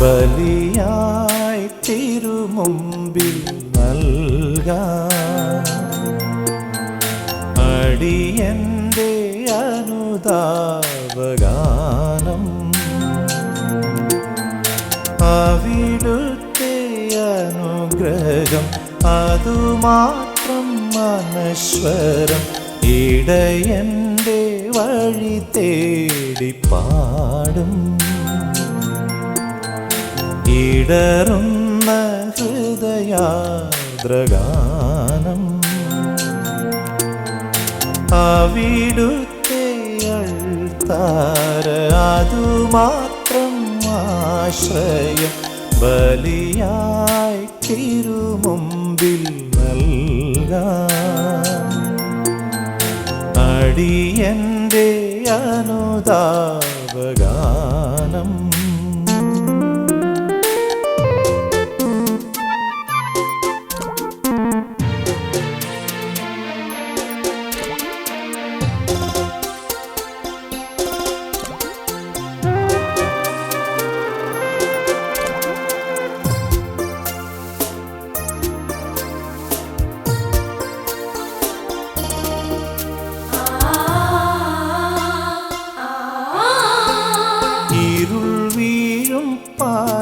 ബലിയായി തിരുമുമ്പിൽ നൽക അടിയന്റെ അനുദാവഗാനം അവിടുത്തെ അനുഗ്രഹം അതുമാത്രം മനശ്വരം. ഇടയന്റെ വഴി തേടി പാടും. ഇടറുന്ന ഹൃദയാദ്രഗാനം അവിടുത്തെ അൾത്താര അതുമാത്രം ആശ്രയം ബലിയായി തിരുമുമ്പിൽ നൽകാം. അടിയന്റെ അനുതാപഗാനം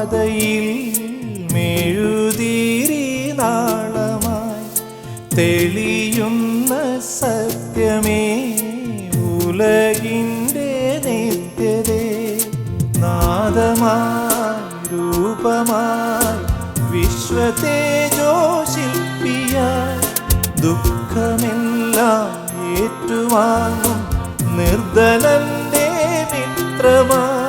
പാതയിൽ മെഴുതിരി നാളമായി തെളിയുന്ന സത്യമേ ഉലകിന്റെ നിത്യതേ. നാദമായി രൂപമായി വിശ്വതേജോശില്പിയായി ദുഃഖമെല്ലാം ഏറ്റുവാങ്ങും നിർദ്ദലന്റെ മിത്രമായി.